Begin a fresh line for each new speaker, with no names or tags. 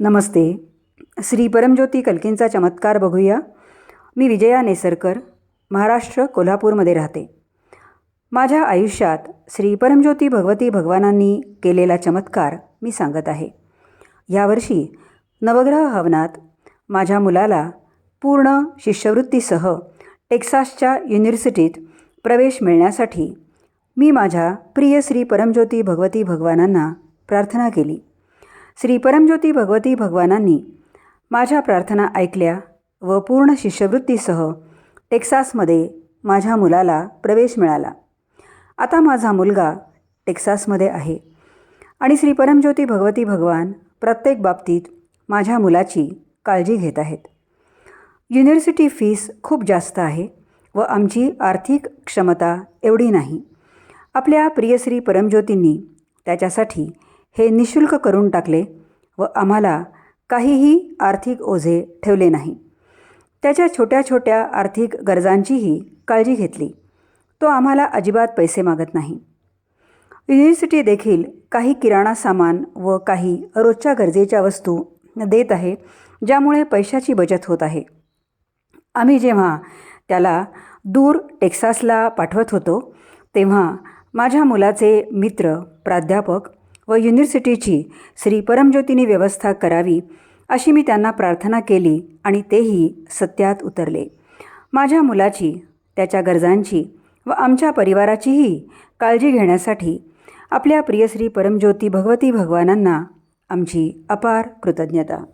नमस्ते. श्री परमज्योती कल्कींचा चमत्कार बघूया. मी विजया नेसरकर महाराष्ट्र कोल्हापूरमध्ये राहते. माझ्या आयुष्यात श्री परमज्योती भगवती भगवानांनी केलेला चमत्कार मी सांगत आहे. यावर्षी नवग्रह हवनात माझ्या मुलाला पूर्ण शिष्यवृत्तीसह टेक्सासच्या युनिव्हर्सिटीत प्रवेश मिळण्यासाठी मी माझ्या प्रिय श्री परमज्योती भगवती भगवानांना प्रार्थना केली. श्री परमज्योती भगवती भगवानांनी माझ्या प्रार्थना ऐकल्या व पूर्ण शिष्यवृत्तीसह टेक्सासमध्ये माझ्या मुलाला प्रवेश मिळाला. आता माझा मुलगा टेक्सासमध्ये आहे आणि श्री परमज्योती भगवती भगवान प्रत्येक बाबतीत माझ्या मुलाची काळजी घेत आहेत. युनिव्हर्सिटी फीस खूप जास्त आहे व आमची आर्थिक क्षमता एवढी नाही. आपल्या प्रियश्री परमज्योतींनी त्याच्यासाठी हे निशुल्क करून टाकले व आम्हाला काहीही आर्थिक ओझे ठेवले नाही. त्याच्या छोट्या छोट्या आर्थिक गरजांचीही काळजी घेतली. तो आम्हाला अजिबात पैसे मागत नाही. युनिव्हर्सिटी देखील काही किराणा सामान व काही रोजच्या गरजेच्या वस्तू देत आहे ज्यामुळे पैशाची बचत होत आहे. आम्ही जेव्हा त्याला दूर टेक्सासला पाठवत होतो तेव्हा माझ्या मुलाचे मित्र प्राध्यापक व युनिव्हर्सिटीची श्री परमज्योतीने व्यवस्था करावी अशी मी त्यांना प्रार्थना केली आणि तेही सत्यात उतरले. माझ्या मुलाची त्याच्या गरजांची व आमच्या परिवाराचीही काळजी घेण्यासाठी आपल्या प्रियश्री परमज्योती भगवती भगवानांना आमची अपार कृतज्ञता.